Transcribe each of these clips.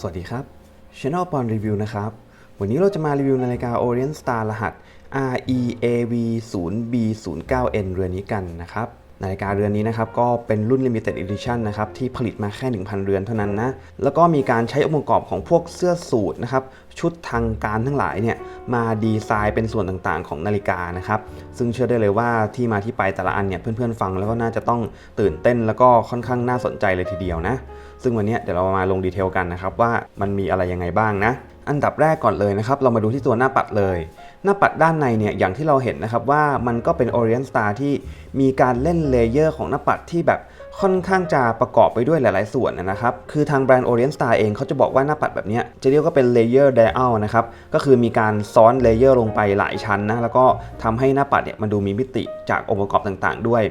สวัสดีครับ Channel ปอนรีวิวนะครับ วันนี้เราจะมารีวิวนาฬิกา Orient Star รหัส REAV 0 B 0 9 N เรือนนี้กันนะครับ นาฬิกาเรือนนี้นะครับ ก็เป็นรุ่น Limited Edition นะครับ ที่ผลิตมาแค่ 1,000 เรือนเท่านั้นนะ แล้วก็มีการใช้องค์ประกอบของพวกเสื้อสูทนะครับ ชุดทางการทั้งหลายเนี่ย มาดีไซน์เป็นส่วนต่างๆ ของนาฬิกานะครับ ซึ่งเชื่อได้เลยว่าที่มาที่ไปแต่ละอันเนี่ยเพื่อนๆฟังแล้วก็น่าจะต้องตื่นเต้น แล้วก็ค่อนข้างน่าสนใจเลยทีเดียวนะซึ่งวันนี้เดี๋ยวเรามาลงดีเทลกันนะครับว่ามันมีอะไรยังไงบ้างนะ อันดับแรกก่อนเลยนะครับ เรามาดูที่ตัวหน้าปัดเลย หน้าปัดด้านในเนี่ยอย่างที่เราเห็นนะครับว่ามันก็เป็น Orient Star ที่มีการเล่นเลเยอร์ของหน้าปัดที่แบบ ค่อนข้างจะประกอบไปด้วยหลาย ๆ ส่วนนะครับ คือทางแบรนด์ Orient Star เองเขาจะบอกว่าหน้าปัดแบบนี้จะเรียกว่าเป็นเลเยอร์ dial นะครับ ก็คือมีการซ้อนเลเยอร์ลงไปหลายชั้นนะ แล้วก็ทำให้หน้าปัดเนี่ยมันดูมีมิติจากองค์ประกอบต่างๆ ด้วย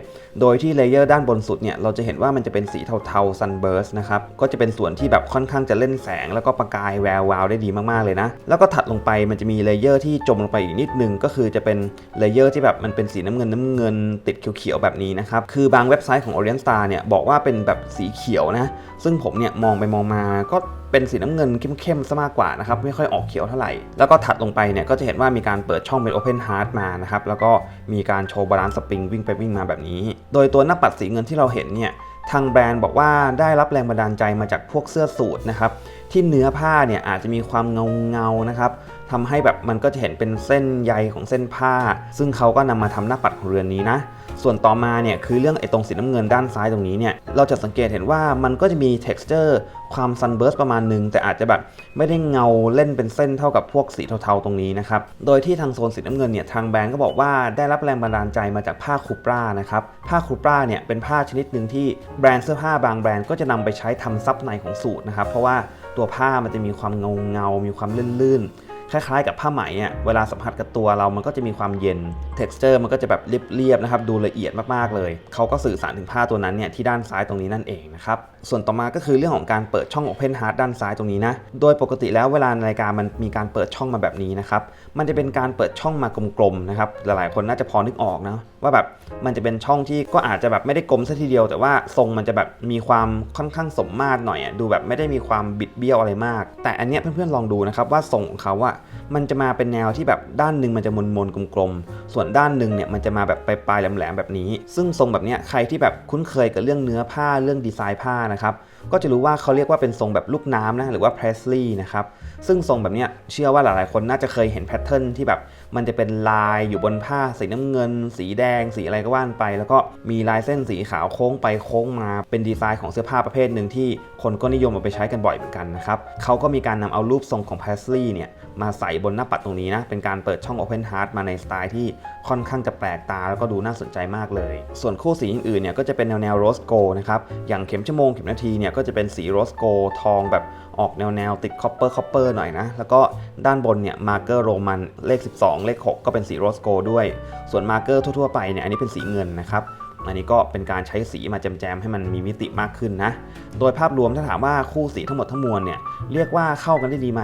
โดยที่เลเยอร์ด้านบนสุดเนี่ยเราจะเห็นว่ามันจะเป็นสีเทาๆ sunburst นะครับ ก็จะเป็นส่วนที่แบบค่อนข้างจะเล่นแสง แล้วก็ประกายแวววาวได้ดีมาก ๆ เลยนะ แล้วก็ถัดลงไปมันจะมีเลเยอร์ที่จมลงไปอีกนิดนึง ก็คือจะเป็นเลเยอร์ที่แบบมันเป็นสีน้ำเงินน้ำเงินติดเขียวๆแบบนี้นะครับ คือบางเว็บไซต์ของ Orient Star เนี่ยบอกว่าเป็นแบบสีเขียวนะ ซึ่งผมเนี่ยมองไปมองมาก็เป็นสีน้ำเงินเข้มๆซะมากกว่านะครับไม่ค่อยออกเขียวเท่าไหร่ แล้วก็ถัดลงไปเนี่ยก็จะเห็นว่ามีการเปิดช่องเป็น Open Heart มานะครับแล้วก็มีการโชว์บาลานซ์สปริงวิ่งไปวิ่งมาแบบนี้ โดยตัวหน้าปัดสีเงินที่เราเห็นเนี่ยทางแบรนด์บอกว่าได้รับแรงบันดาลใจมาจากพวกเสื้อสูทนะครับที่เนื้อผ้าเนี่ยอาจจะมีความเงาเงาๆนะครับทำให้แบบมันก็จะเห็นเป็นเส้นใยของเส้นผ้า ซึ่งเขาก็นำมาทำหน้าปัดของเรือนนี้นะ ส่วนต่อมาเนี่ยคือเรื่องไอ้ตรงสีน้ำเงินด้านซ้ายตรงนี้เนี่ยเราจะสังเกตเห็นว่ามันก็จะมี texture ความ sunburst ประมาณหนึ่งแต่อาจจะแบบไม่ได้เงาเล่นเป็นเส้นเท่ากับพวกสีเทาๆตรงนี้นะครับ โดยที่ทางโซนสีน้ำเงินเนี่ยทางแบรนด์ก็บอกว่าได้รับแรงบันดาลใจมาจากผ้าคูปรานะครับผ้าคูปราเนี่ยเป็นผ้าชนิดหนึ่งที่แบรนด์เสื้อผ้าบางแบรนด์ก็จะนำไปใช้ทำซับในของสูทนะครับเพราะว่าตัวผ้ามันจะมีความเงาเงา มีความลื่นๆ คล้ายๆ กับผ้าไหมอะเวลาสัมผัสกับตัวเรามันก็จะมีความเย็น texture มันก็จะแบบเรียบๆนะครับดูละเอียดมากๆเลยเขาก็สื่อสารถึงผ้าตัวนั้นเนี่ยที่ด้านซ้ายตรงนี้นั่นเองนะครับส่วนต่อมาก็คือเรื่องของการเปิดช่อง Open Heart ด้านซ้ายตรงนี้นะโดยปกติแล้วเวลานาฬิกามันมีการเปิดช่องมาแบบนี้นะครับมันจะเป็นการเปิดช่องมากลมๆนะครับหลายๆคนน่าจะพอนึกออกนะว่าแบบมันจะเป็นช่องที่ก็อาจจะแบบไม่ได้กลมซะทีเดียว แต่ว่าทรงมันจะแบบมีความค่อนข้างสมมาตรหน่อยอะดูแบบไม่ได้มีความบิดเบี้ยวอะไรมาก แต่อันเนี้ยเพื่อนๆลองดูนะครับว่าทรงของเขาอะมันจะมาเป็นแนวที่แบบด้านหนึ่งมันจะมนๆกลมๆ ส่วนด้านหนึ่งเนี่ยมันจะมาแบบปลายๆแหลมๆแบบนี้ ซึ่งทรงแบบเนี้ยใครที่แบบคุ้นเคยกับเรื่องเนื้อผ้าเรื่องดีไซน์ผ้านะครับก็จะรู้ว่าเขาเรียกว่าเป็นทรงแบบลูกน้ำนะหรือว่าเพรสลีย์นะครับซึ่งทรงแบบเนี้ยเชื่อว่าหลายๆคนน่าจะเคยเห็นแพทเทิร์นที่แบบ มันจะเป็นลายอยู่บนผ้าสีน้ำเงิน สีแดง สีอะไรก็ว่านไป แล้วก็มีลายเส้นสีขาวโค้งไปโค้งมาเป็นดีไซน์ของเสื้อผ้าประเภทหนึ่งที่คนก็นิยมเอาไปใช้กันบ่อยเหมือนกันนะครับเขาก็มีการนำเอารูปทรงของเพสลีย์เนี่ยมาใส่บนหน้าปัดตรงนี้นะ เป็นการเปิดช่อง Open Heart มาในสไตล์ที่ค่อนข้างจะแปลกตาแล้วก็ดูน่าสนใจมากเลย ส่วนคู่สีอื่นๆเนี่ยก็จะเป็นแนวแนวโรสโกนะครับ อย่างเข็มชั่วโมงเข็มนาทีเนี่ยก็จะเป็นสีโรสโกทองแบบ ออกแนวแนวติดคอปเปอร์คอปเปอร์หน่อยนะ แล้วก็ด้านบนเนี่ยมาร์เกอร์โรมันเลข 12 เลข 6 ก็เป็นสีโรสโกด้วย ส่วนมาร์เกอร์ทั่วๆไปเนี่ยอันนี้เป็นสีเงินนะครับอันนี้ก็เป็นการใช้สีมาแจมๆให้มันมีมิติมากขึ้นนะ โดยภาพรวมถ้าถามว่าคู่สีทั้งหมดทั้งมวลเนี่ยเรียกว่าเข้ากันได้ดีไหม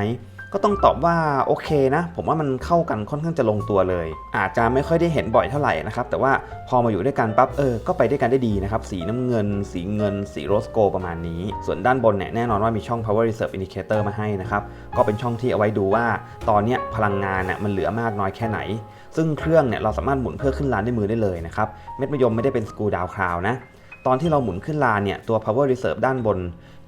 ก็ต้องตอบว่าโอเคนะ ผมว่ามันเข้ากันค่อนข้างจะลงตัวเลย อาจจะไม่ค่อยได้เห็นบ่อยเท่าไหร่นะครับ แต่ว่าพอมาอยู่ด้วยกันปั๊บเออก็ไปด้วยกันได้ดีนะครับ สีน้ำเงิน สีเงิน สีโรสโกประมาณนี้ ส่วนด้านบนเนี่ยแน่นอนว่ามีช่อง power reserve indicator มาให้นะครับ ก็เป็นช่องที่เอาไว้ดูว่า ตอนนี้พลังงานน่ะมันเหลือมากน้อยแค่ไหน ซึ่งเครื่องเนี่ยเราสามารถหมุนเพื่อขึ้นลานด้วยมือได้เลยนะครับเม็ดมะยมไม่ได้เป็นสกูดาวคราวนะตอนที่เราหมุนขึ้นลานเนี่ยตัว power reserve ด้านบน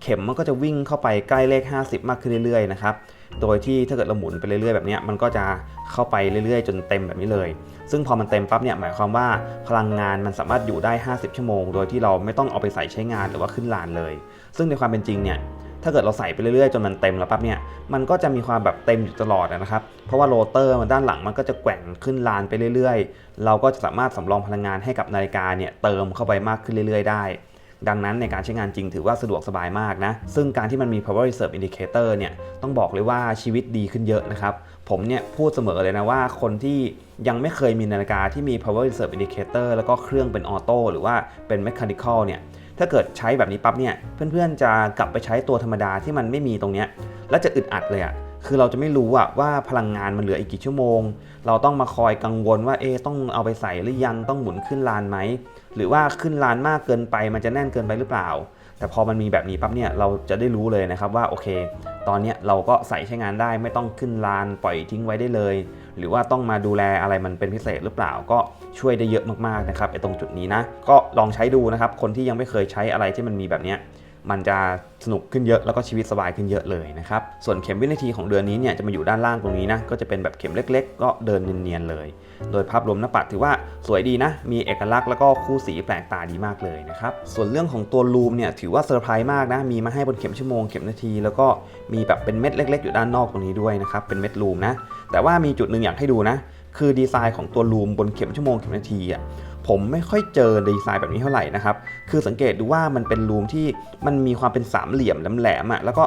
เข็มมันก็จะวิ่งเข้าไปใกล้เลข 50 มากขึ้นเรื่อยๆนะครับ โดยที่ถ้าเกิดเราหมุนไปเรื่อยๆแบบนี้มันก็จะเข้าไปเรื่อยๆ จนเต็มแบบนี้เลย ซึ่งพอมันเต็มปั๊บเนี่ยหมายความว่าพลังงานมันสามารถอยู่ได้ 50 ชั่วโมง โดยที่เราไม่ต้องเอาไปใส่ใช้งานหรือว่าขึ้นลานเลย ซึ่งในความเป็นจริงเนี่ยถ้าเกิดเราใส่ไปเรื่อยๆ จนมันเต็มแล้วปั๊บเนี่ย มันก็จะมีความแบบเต็มอยู่ตลอดนะครับ เพราะว่าโรเตอร์มันด้านหลังมันก็จะแกว่งขึ้นลานไปเรื่อยๆ เราก็จะสามารถสำรองพลังงานให้กับนาฬิกาเนี่ยเติมเข้าไปมากขึ้นเรื่อยๆ ได้ ดังนั้นในการใช้งานจริงถือว่าสะดวกสบายมากนะ ซึ่งการที่มันมี power reserve indicator เนี่ยต้องบอกเลยว่าชีวิตดีขึ้นเยอะนะครับ ผมเนี่ยพูดเสมอเลยนะว่าคนที่ยังไม่เคยมีนาฬิกาที่มี power reserve indicator แล้วก็เครื่องเป็นออโต้หรือว่าเป็น mechanical เนี่ยถ้าเกิดใช้แบบนี้ปั๊บเนี่ยเพื่อนๆจะกลับไปใช้ตัวธรรมดาที่มันไม่มีตรงเนี้ยแล้วจะอึดอัดเลยอะ คือเราจะไม่รู้อะว่าพลังงานมันเหลืออีกกี่ชั่วโมง เราต้องมาคอยกังวลว่าเอะต้องเอาไปใส่หรือยังต้องหมุนขึ้นลานไหมหรือว่าขึ้นลานมากเกินไปมันจะแน่นเกินไปหรือเปล่า แต่พอมันมีแบบนี้ปั๊บเนี่ยเราจะได้รู้เลยนะครับว่าโอเค ตอนนี้เราก็ใส่ใช้งานได้ไม่ต้องขึ้นลานปล่อยทิ้งไว้ได้เลย หรือว่าต้องมาดูแลอะไรมันเป็นพิเศษหรือเปล่าก็ช่วยได้เยอะมากๆนะครับไอ้ตรงจุดนี้นะก็ลองใช้ดูนะครับคนที่ยังไม่เคยใช้อะไรที่มันมีแบบเนี้ย มันจะสนุกขึ้นเยอะแล้วก็ชีวิตสบายขึ้นเยอะเลยนะครับส่วนเข็มวินาทีของเดือนนี้เนี่ยจะมาอยู่ด้านล่างตรงนี้นะก็จะเป็นแบบเข็มเล็ก ๆ ก็เดินเนียนๆเลย โดยภาพรวมหน้าปัดถือว่าสวยดีนะ มีเอกลักษณ์แล้วก็คู่สีแปลกตาดีมากเลยนะครับส่วนเรื่องของตัวลูมเนี่ยถือว่าเซอร์ไพรส์มากนะมีมาให้บนเข็มชั่วโมงเข็มนาที แล้วก็มีแบบเป็นเม็ดเล็ก ๆ อยู่ด้านนอกตรงนี้ด้วยนะครับเป็นเม็ดลูมนะแต่ว่ามีจุดหนึ่งอยากให้ดูนะคือดีไซน์ของตัวลูมบนเข็มชั่วโมงเข็มนาทีอะ ผมไม่ค่อยเจอดีไซน์แบบนี้เท่าไหร่นะครับ คือสังเกตดูว่ามันเป็นรูมที่มันมีความเป็นสามเหลี่ยมแหลมๆอะแล้วก็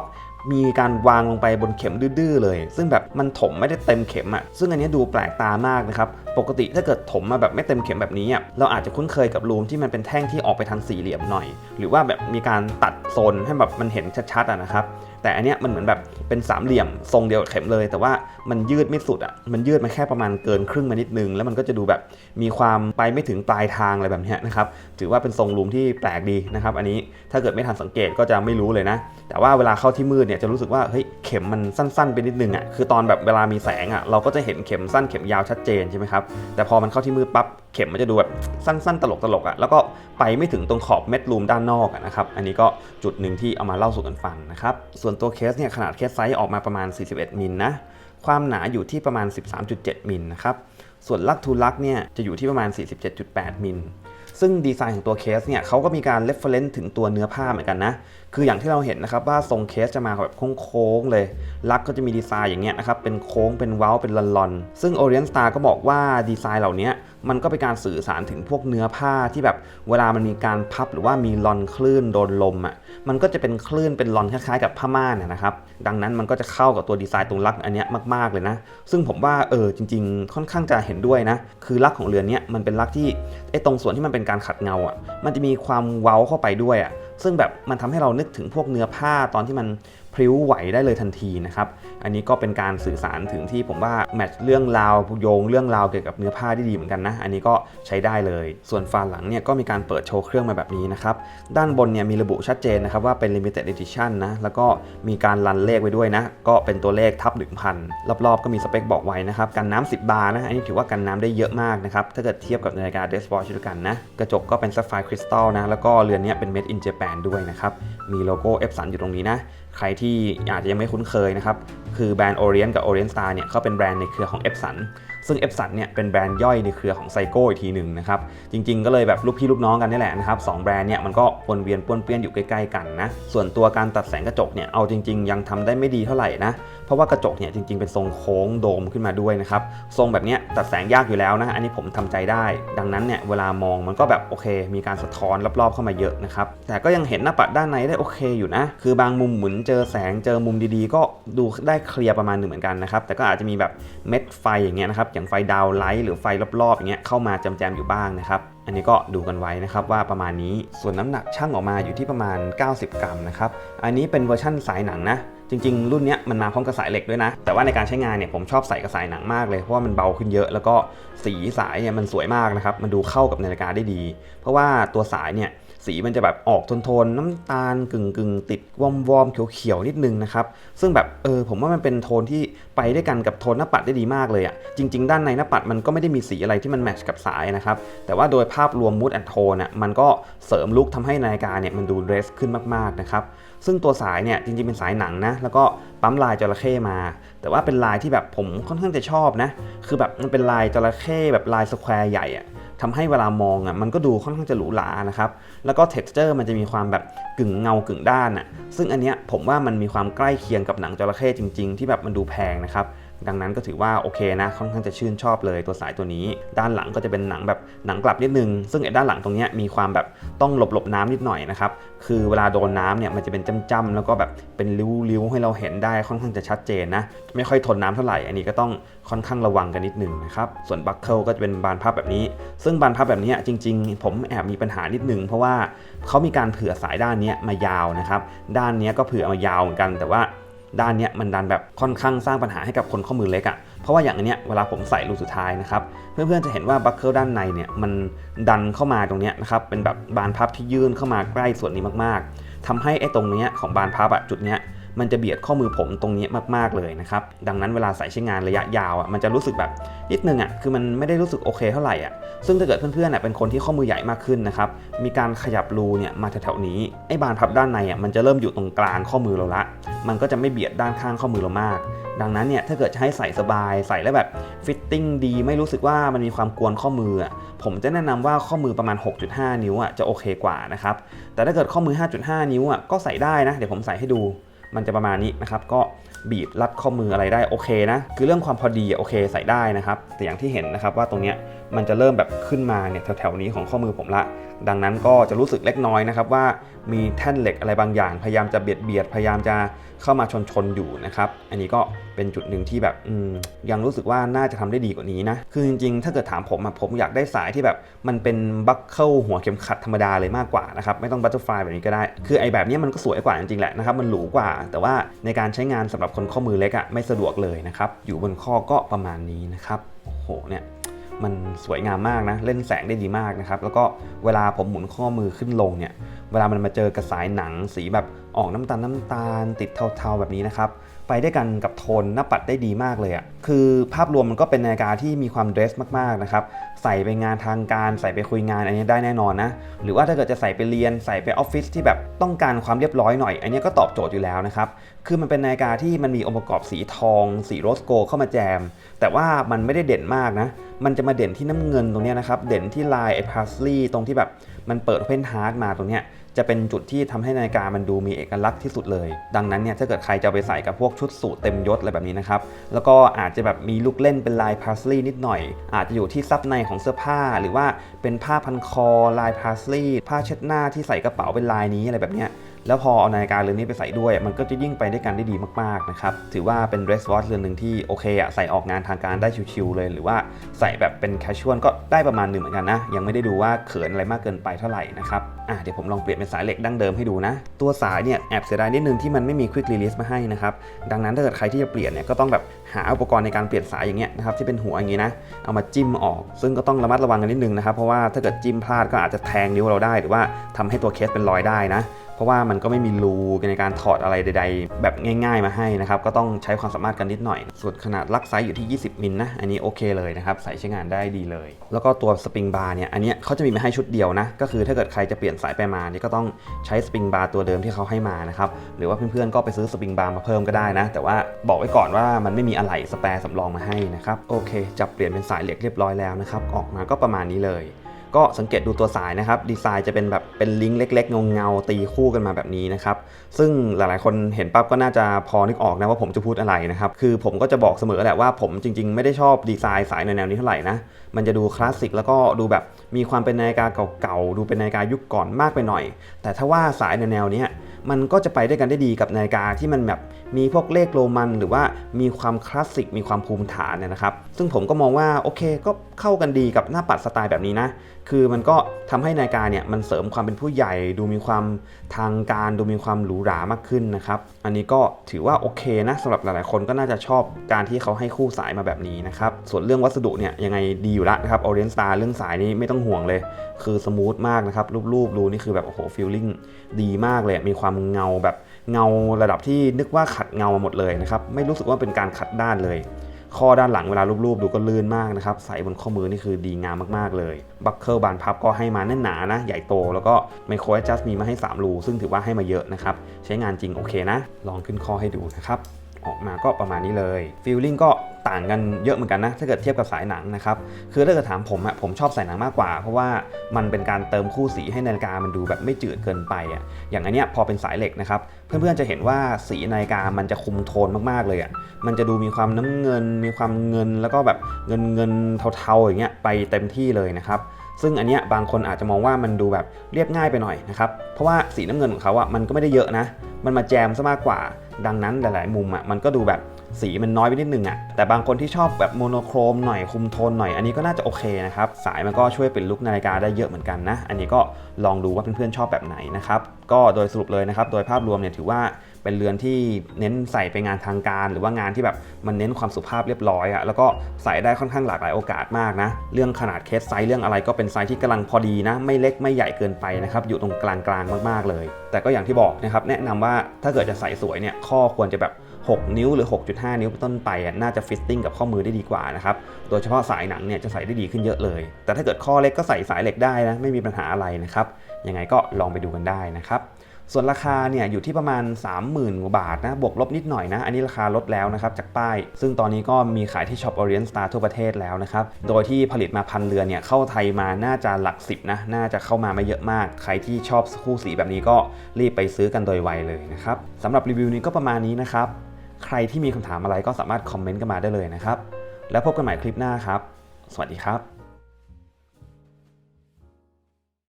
มีการวางลงไปบนเข็มดื้อๆเลย ซึ่งแบบมันถมไม่ได้เต็มเข็มอะ ซึ่งอันนี้ดูแปลกตามากนะครับ ปกติถ้าเกิดถมมาแบบไม่เต็มเข็มแบบนี้อะเราอาจจะคุ้นเคยกับรูมที่มันเป็นแท่งที่ออกไปทางสี่เหลี่ยมหน่อย หรือว่าแบบมีการตัดโซนให้แบบมันเห็นชัดๆนะครับแต่อันเนี้ยมันเหมือนแบบเป็นสามเหลี่ยมทรงเดียวกับเข็มเลย แต่ว่ามันยืดไม่สุดอะมันยืดมาแค่ประมาณเกินครึ่งมานิดนึง แล้วมันก็จะดูแบบมีความไปไม่ถึงปลายทางอะไรแบบเนี้ยนะครับถือว่าเป็นทรงรูมที่แปลกดีนะครับอันนี้ถ้าเกิดไม่ทันสังเกตก็จะไม่รู้เลยนะ แต่ว่าเวลาเข้าที่มืดเนี่ยจะรู้สึกว่าเฮ้ยเข็มมันสั้นๆไปนิดนึงอะคือตอนแบบเวลามีแสงอะเราก็จะเห็นเข็มสั้นเข็มยาวชัดเจนใช่ไหมครับแต่พอมันเข้าที่มือปั๊บเข็มมันจะดูแบบสั้นๆ ตลกๆอะแล้วก็ไปไม่ถึงตรงขอบเม็ดรูมด้านนอกอะนะครับ อันนี้ก็จุดหนึ่งที่เอามาเล่าสู่กันฟังนะครับ ส่วนตัวเคสเนี่ยขนาดเคสไซส์ออกมาประมาณ 41 มิลนะความหนาอยู่ที่ประมาณ 13.7 มิลนะครับ ส่วนลักทูลักเนี่ยจะอยู่ที่ประมาณ 47.8 มิล ซึ่งดีไซน์ของตัวเคสเนี่ยเขาก็มีการเลฟเฟอร์เรนซ์ถึงตัวเนื้อผ้าเหมือนกันนะ คืออย่างที่เราเห็นนะครับว่าทรงเคสจะมาแบบโค้งๆเลย ลักก็จะมีดีไซน์อย่างเงี้ยนะครับ เป็นโค้ง เป็นเว้า เป็นลอนๆ ซึ่ง Orient Star ก็บอกว่าดีไซน์เหล่านี้ มันก็เป็นการสื่อสารถึงพวกเนื้อผ้าที่แบบเวลามันมีการพับหรือว่ามีลอนคลื่นโดนลมอะมันก็จะเป็นคลื่นเป็นลอนคล้ายๆกับผ้าม่านนะครับดังนั้นมันก็จะเข้ากับตัวดีไซน์ตรงลักอันเนี้ยมากๆเลยนะ ซึ่งผมว่าเออจริง ๆ ค่อนข้างจะเห็นด้วยนะ คือลักของเรือนเนี้ยมันเป็นลักที่ไอ้ตรงส่วนที่มันเป็นการขัดเงาอะมันจะมีความเว้าเข้าไปด้วยอะซึ่งแบบมันทำให้เรานึกถึงพวกเนื้อผ้าตอนที่มัน พริ้วไหวได้เลยทันทีนะครับ อันนี้ก็เป็นการสื่อสารถึงที่ผมว่าแมทช์เรื่องราวโยงเรื่องราวเกี่ยวกับเนื้อผ้าได้ดีเหมือนกันนะ อันนี้ก็ใช้ได้เลย ส่วนฝาหลังเนี่ยก็มีการเปิดโชว์เครื่องมาแบบนี้นะครับ ด้านบนเนี่ยมีระบุชัดเจนนะครับว่าเป็น limited edition นะ แล้วก็มีการรันเลขไว้ด้วยนะ ก็เป็นตัวเลขทับ1,000รอบๆก็มีสเปคบอกไว้นะครับ กันน้ำ10 บาร์นะ อันนี้ถือว่ากันน้ำได้เยอะมากนะครับ ถ้าเกิดเทียบกับนาฬิกา d e s p o r t ด้วยกันนะ กระจกก็เป็น sapphire crystal นะ แล้วก็เรือนเนี้ยเป็น made in Japan ด้วยนะครับ มีโลโก้ Epson อยู่ตรงนี้นะ ใครที่อาจจะยังไม่คุ้นเคยนะครับ คือแบรนด์ Orient กับ Orient Star เนี่ยเขาเป็นแบรนด์ในเครือของ Epson ซึ่ง Epson เนี่ยเป็นแบรนด์ย่อยในเครือของไซโก้อีกทีหนึ่งนะครับ จริงๆ ก็เลยแบบลูกพี่ลูกน้องกันนี่แหละนะครับสองแบรนด์เนี่ยมันก็วนเวียนป้วนเปี้ยนอยู่ใกล้ๆกันนะ ส่วนตัวการตัดแสงกระจกเนี่ยเอาจริง ๆ ยังทำได้ไม่ดีเท่าไหร่นะ เพราะว่ากระจกเนี่ยจริง ๆ เป็นทรงโค้งโดมขึ้นมาด้วยนะครับ ทรงแบบเนี้ยตัดแสงยากอยู่แล้วนะ อันนี้ผมทำใจได้ ดังนั้นเนี่ยเวลามองมันก็แบบโอเค มีการสะท้อนรอบๆเข้ามาเยอะนะครับ แต่ก็ยังเห็นหน้าปัดด้านในได้โอเคอยู่นะ คือบางมุมหมุนเจอแสงเจอมุมดีๆ ก็ดูได้เคลียร์ประมาณหนึ่งเหมือนกันนะครับ แต่ก็อาจจะมีแบบเม็ดไฟอย่างเงี้ยนะครับอย่างไฟดาวไลท์หรือไฟรอบๆอย่างเงี้ยเข้ามาแจมๆอยู่บ้างนะครับอันนี้ก็ดูกันไว้นะครับว่าประมาณนี้ส่วนน้ำหนักช่างออกมาอยู่ที่ประมาณ 90 กรัมนะครับอันนี้เป็นเวอร์ชั่นสายหนังนะจริง ๆ รุ่นเนี้ยมันมาพร้อมกับสายเหล็กด้วยนะ แต่ว่าในการใช้งานเนี่ยผมชอบใส่กับสายหนังมากเลย เพราะว่ามันเบาขึ้นเยอะ แล้วก็สีสายเนี่ยมันสวยมากนะครับ มันดูเข้ากับนาฬิกาได้ดี เพราะว่าตัวสายเนี่ย สีมันจะแบบออกโทนๆน้ำตาลกึ่งกึ่งติดวอมวอมเขียวๆนิดนึงนะครับซึ่งแบบเออผมว่ามันเป็นโทนที่ไปได้วยกันกับโทนหน้าปัดได้ดีมากเลยอะ่ะจริง ๆ ด้านในหน้าปัดมันก็ไม่ได้มีสีอะไรที่มันแมทช์กับสายนะครับแต่ว่าโดยภาพรวมมูดแอนโทนอะมันก็เสริมลุคทำให้นาฬิกาเนี่ยมันดูเดรสขึ้นมากๆนะครับ ซึ่งตัวสายเนี่ยจริงๆเป็นสายหนังนะ แล้วก็ปั๊มลายจระเข้มา แต่ว่าเป็นลายที่แบบผมค่อนข้างจะชอบนะ คือแบบมันเป็นลายจระเข้แบบลายสแควร์ใหญ่อะทำให้เวลามองอะมันก็ดูค่อนข้างจะหรูหรานะครับ แล้วก็เท็กซ์เจอร์มันจะมีความแบบกึ่งเงากึ่งด้านอะ ซึ่งอันเนี้ยผมว่ามันมีความใกล้เคียงกับหนังจระเข้จริง ๆ ที่แบบมันดูแพงนะครับ ดังนั้นก็ถือว่าโอเคนะค่อนข้างจะชื่นชอบเลยตัวสายตัวนี้ ด้านหลังก็จะเป็นหนังแบบหนังกลับนิดนึง ซึ่งไอ้ด้านหลังตรงนี้มีความแบบต้องหลบหลบน้ำนิดหน่อยนะครับคือเวลาโดนน้ำเนี่ยมันจะเป็นจ้ำๆแล้วก็แบบเป็นริ้วๆให้เราเห็นได้ค่อนข้างจะชัดเจนนะไม่ค่อยทนน้ำเท่าไหร่อันนี้ก็ต้องค่อนข้างระวังกันนิดนึงนะครับส่วนบัคเกิลก็จะเป็นบานพับแบบนี้ ซึ่งบานพับแบบนี้จริง ๆ ผมแอบมีปัญหานิดนึงเพราะว่าเขามีการเผื่อสายด้านนี้มายาวนะครับด้านนี้ก็เผื่อมายาวเหมือนกันแต่ว่า ด้านเนี้ยมันดันแบบค่อนข้างสร้างปัญหาให้กับคนข้อมือเล็กอะ่ะเพราะว่าอย่างอันเนี้ยเวลาผมใส่รูสุดท้ายนะครับเพื่อนๆจะเห็นว่าบัคเกิลด้านในเนี่ยมันดันเข้ามาตรงเนี้ยนะครับเป็นแบบบานพับที่ยื่นเข้ามาใกล้ส่วนนี้มากๆทำให้ไอ้ตรงเนี้ยของบานพับอะจุดเนี้ย มันจะเบียดข้อมือผมตรงนี้มากๆเลยนะครับ ดังนั้นเวลาใส่ใช้งานระยะยาวอะมันจะรู้สึกแบบนิดนึงอะคือมันไม่ได้รู้สึกโอเคเท่าไหร่อะซึ่งถ้าเกิดเพื่อนๆอะเป็นคนที่ข้อมือใหญ่มากขึ้นนะครับมีการขยับรูเนี่ยมาแถวๆนี้ไอ้บานพับด้านในอะมันจะเริ่มอยู่ตรงกลางข้อมือเราละ มันก็จะไม่เบียดด้านข้างข้อมือเรามาก ดังนั้นเนี่ยถ้าเกิดจะให้ใส่สบายใส่แล้วแบบฟิตติ้งดีไม่รู้สึกว่ามันมีความกวนข้อมืออะผมจะแนะนำว่าข้อมือประมาณ 6.5 นิ้วอะจะโอเคกว่านะครับแต่ถ้าเกิดข้อมือ 5.5 นิ้วอะก็ใส่ได้นะเดี๋ยวผมใส่ให้ดู มันจะประมาณนี้นะครับ ก็บีบรัดข้อมืออะไรได้โอเคนะ คือเรื่องความพอดีโอเคใส่ได้นะครับ แต่อย่างที่เห็นนะครับว่าตรงเนี้ยมันจะเริ่มแบบขึ้นมาเนี่ยแถวๆนี้ของข้อมือผมละ ดังนั้นก็จะรู้สึกเล็กน้อยนะครับว่ามีแท่นเหล็กอะไรบางอย่าง พยายามจะเบียดเบียดพยายามจะ เข้ามาชนชนๆอยู่นะครับ อันนี้ก็เป็นจุดหนึ่งที่แบบยังรู้สึกว่าน่าจะทำได้ดีกว่านี้นะ คือจริงๆ ถ้าเกิดถามผมผมอยากได้สายที่แบบมันเป็นบัคเกิลหัวเข็มขัดธรรมดาเลยมากกว่านะครับ ไม่ต้องบัตเตอร์ฟลายแบบนี้ก็ได้ คือไอ้แบบนี้มันก็สวยกว่าจริงๆแหละนะครับ มันหรูกว่า แต่ว่าในการใช้งานสำหรับคนข้อมือเล็กอะไม่สะดวกเลยนะครับ อยู่บนข้อก็ประมาณนี้นะครับ โอ้โห เนี่ยมันสวยงามมากนะ เล่นแสงได้ดีมากนะครับ แล้วก็เวลาผมหมุนข้อมือขึ้นลงเนี่ย เวลามันมาเจอกับสายหนังสีแบบ ออกน้ำตาลน้ำตาล ติดเทาๆแบบนี้นะครับ ไปได้กันกับโทนหน้าปัดได้ดีมากเลยอะ่ะคือภาพรวมมันก็เป็นนาฬิกาที่มีความเดรสมากๆนะครับใส่ไปงานทางการใส่ไปคุยงานอันนี้ได้แน่นอนนะ หรือว่าถ้าเกิดจะใส่ไปเรียนใส่ไปออฟฟิศที่แบบต้องการความเรียบร้อยหน่อย อันนี้ก็ตอบโจทย์อยู่แล้วนะครับ คือมันเป็นนาฬิกาที่มันมีองค์ประกอบสีทอง สีโรสโกเข้ามาแจม แต่ว่ามันไม่ได้เด่นมากนะ มันจะมาเด่นที่น้ำเงินตรงนี้นะครับ เด่นที่ลายไอ้พาสลีย์ตรงที่แบบมันเปิดเพนฮาร์ดมาตรงเนี้ย จะเป็นจุดที่ทำให้นาฬิกามันดูมีเอกลักษณ์ที่สุดเลย ดังนั้นเนี่ยถ้าเกิดใครจะไปใส่กับพวกชุดสูทเต็มยศอะไรแบบนี้นะครับ แล้วก็อาจจะแบบมีลูกเล่นเป็นลายพาสลีย์นิดหน่อย อาจจะอยู่ที่ซับในของเสื้อผ้า หรือว่าเป็นผ้าพันคอลายพาสลีย์ผ้าเช็ดหน้าที่ใส่กระเป๋าเป็นลายนี้อะไรแบบเนี้ย แล้วพอเอานาฬิกาเรือนนี้ไปใส่ด้วย มันก็จะยิ่งไปได้วยกันได้ดีมากๆนะครับ ถือว่าเป็น dress watch เรือนหนึ่งที่โอเคอะใส่ออกงานทางการได้ชิวๆเลย หรือว่าใส่แบบเป็น casual ก็ได้ประมาณหนึ่งเหมือนกันนะ ยังไม่ได้ดูว่าเขินอะไรมากเกินไปเท่าไหร่นะครับ อะเดี๋ยวผมลองเปลี่ยนเป็นสายเหล็กดั้งเดิมให้ดูนะ ตัวสายเนี่ยแอบเสียดายนิดนึงที่มันไม่มี quick release มาให้นะครับ ดังนั้นถ้าเกิดใครที่จะเปลี่ยนเนี่ยก็ต้องแบบหาอุปกรณ์ในการเปลี่ยนสายอย่างเงี้ยนะครับที่เป็นหัวอย่างงี้นะ เอามาจิ้มออก ซึ่งก็ต้องระมัดระวังกันนิดนึงนะครับ เพราะว่าถ้าเกิดจิ้มพลาดก็อาจจะแทงนิ้วเราได้ หรือว่าทำให้ตัวเคสเป็นรอยได้นะ เพราะว่ามันก็ไม่มีรูในการถอดอะไรใด ๆ แบบง่าย ๆ มาให้นะครับ ก็ต้องใช้ความสามารถกันนิดหน่อย ส่วนขนาดลักไซส์อยู่ที่ 20 มิลนะ อันนี้โอเคเลยนะครับ ใส่ใช้งานได้ดีเลย แล้วก็ตัวสปริงบาร์เนี่ย อันนี้เขาจะมีมาให้ชุดเดียวนะ ก็คือถ้าเกิดใครจะเปลี่ยนสายไปมาเนี่ยก็ต้องใช้สปริงบาร์ตัวเดิมที่เขาให้มานะครับ หรือว่าเพื่อนๆ ก็ไปซื้อสปริงบาร์มาเพิ่มก็ได้นะ แต่ว่าบอกไว้ก่อนว่ามันไม่มีอะไหล่สแปร์สำรองมาให้นะครับ โอเค จับเปลี่ยนเป็นสายเหล็กเรียบร้อยแล้วนะครับ ออกมาก็ประมาณนี้เลย ก็สังเกตดูตัวสายนะครับ ดีไซน์จะเป็นแบบเป็นลิงก์เล็ก ๆ เงาๆตีคู่กันมาแบบนี้นะครับ ซึ่งหลายๆ คนเห็นปั๊บก็น่าจะพอนึกออกนะว่าผมจะพูดอะไรนะครับ คือผมก็จะบอกเสมอแหละว่าผมจริง ๆ ไม่ได้ชอบดีไซน์สายในแนวนี้เท่าไหร่นะ มันจะดูคลาสสิกแล้วก็ดูแบบมีความเป็นนาฬิกาเก่าๆ ดูเป็นนาฬิกายุคก่อนมากไปหน่อย แต่ถ้าว่าสายในแนวนี้ มันก็จะไปได้วยกันได้ดีกับนาฬิกาที่มันแบบมีพวกเลขโรมัน หรือว่ามีความคลาสสิกมีความภูมิฐานเนี่ยนะครับ ซึ่งผมก็มองว่าโอเคก็เข้ากันดีกับหน้าปัดสไตล์แบบนี้นะ คือมันก็ทำให้นาฬิกาเนี่ยมันเสริมความเป็นผู้ใหญ่ ดูมีความทางการ ดูมีความหรูหรามากขึ้นนะครับ อันนี้ก็ถือว่าโอเคนะสำหรับหลายๆ คนก็น่าจะชอบการที่เขาให้คู่สายมาแบบนี้นะครับ ส่วนเรื่องวัสดุเนี่ยยังไงดีอยู่ล้วนะครับ Orient Star เรื่องสายนี้ไม่ต้องห่วงเลยคือสมูทมากนะครับรูปๆรูนี่คือแบบโอ้โหฟีลลิ่งดีมากเลยมีความเงาแบบเงาระดับที่นึกว่าขัดเงามาหมดเลยนะครับไม่รู้สึกว่าเป็นการขัดด้านเลย ข้อด้านหลังเวลารูปๆดูก็ลื่นมากนะครับใส่บนข้อมือนี่คือดีงามมากๆเลยบัคเกิลบานพับก็ให้มาแน่นหนานะ ใหญ่โตแล้วก็ไมโครแอดจัสมีมาให้3รูซึ่งถือว่าให้มาเยอะนะครับใช้งานจริงโอเคนะ ลองขึ้นข้อให้ดูนะครับ ออกมาก็ประมาณนี้เลยฟีลลิ่งก็ต่างกันเยอะเหมือนกันนะ ถ้าเกิดเทียบกับสายหนังนะครับ คือถ้าเกิดถามผมอะผมชอบสายหนังมากกว่า เพราะว่ามันเป็นการเติมคู่สีให้นาฬิกามันดูแบบไม่จืดเกินไปอะอย่างอันเนี้ยพอเป็นสายเหล็กนะครับ เพื่อนๆจะเห็นว่าสีนาฬิกามันจะคุมโทนมากๆเลยอะมันจะดูมีความน้ำเงิน มีความเงินแล้วก็แบบเงินเงินเทาๆอย่างเงี้ยไปเต็มที่เลยนะครับซึ่งอันเนี้ยบางคนอาจจะมองว่ามันดูแบบเรียบง่ายไปหน่อยนะครับ เพราะว่าสีน้ำเงินของเขาอะมันก็ไม่ได้เยอะนะ มันมาแจมซะมากกว่า ดังนั้นหลาย ๆ มุมอะมันก็ดูแบบสีมันน้อยไปนิดนึงอะแต่บางคนที่ชอบแบบโมโนโครมหน่อยคุมโทนหน่อยอันนี้ก็น่าจะโอเคนะครับ สายมันก็ช่วยเป็นลุกนาฬิกาได้เยอะเหมือนกันนะ อันนี้ก็ลองดูว่าเพื่อนๆชอบแบบไหนนะครับก็โดยสรุปเลยนะครับโดยภาพรวมเนี่ยถือว่า เป็นเรือนที่เน้นใส่ไปงานทางการ หรือว่างานที่แบบมันเน้นความสุภาพเรียบร้อยอะแล้วก็ใส่ได้ค่อนข้างหลากหลายโอกาสมากนะ เรื่องขนาดเคสไซส์เรื่องอะไรก็เป็นไซส์ที่กำลังพอดีนะ ไม่เล็กไม่ใหญ่เกินไปนะครับ อยู่ตรงกลางๆมากๆเลย แต่ก็อย่างที่บอกนะครับ แนะนำว่าถ้าเกิดจะใส่สวยเนี่ยข้อควรจะแบบ 6 นิ้วหรือ 6.5 นิ้วต้นไปน่าจะฟิตติ้งกับข้อมือได้ดีกว่านะครับ โดยเฉพาะสายหนังเนี่ยจะใส่ได้ดีขึ้นเยอะเลย แต่ถ้าเกิดข้อเล็กก็ใส่สายเหล็กได้นะ ไม่มีปัญหาอะไรนะครับ ยังไงก็ลองไปดูกันได้นะครับ ส่วนราคาเนี่ยอยู่ที่ประมาณ 30,000กว่าบาทนะบวกลบนิดหน่อยนะ อันนี้ราคาลดแล้วนะครับจากป้าย ซึ่งตอนนี้ก็มีขายที่ช็อป Orient Star ทั่วประเทศแล้วนะครับ โดยที่ผลิตมาพันเรือนเนี่ยเข้าไทยมาน่าจะหลักสิบนะน่าจะเข้ามาไม่เยอะมาก ใครที่ชอบคู่สีแบบนี้ก็รีบไปซื้อกันโดยไวเลยนะครับสำหรับรีวิวนี้ก็ประมาณนี้นะครับใครที่มีคำถามอะไรก็สามารถคอมเมนต์กันมาได้เลยนะครับแล้วพบกันใหม่คลิปหน้าครับ สวัสดีครับ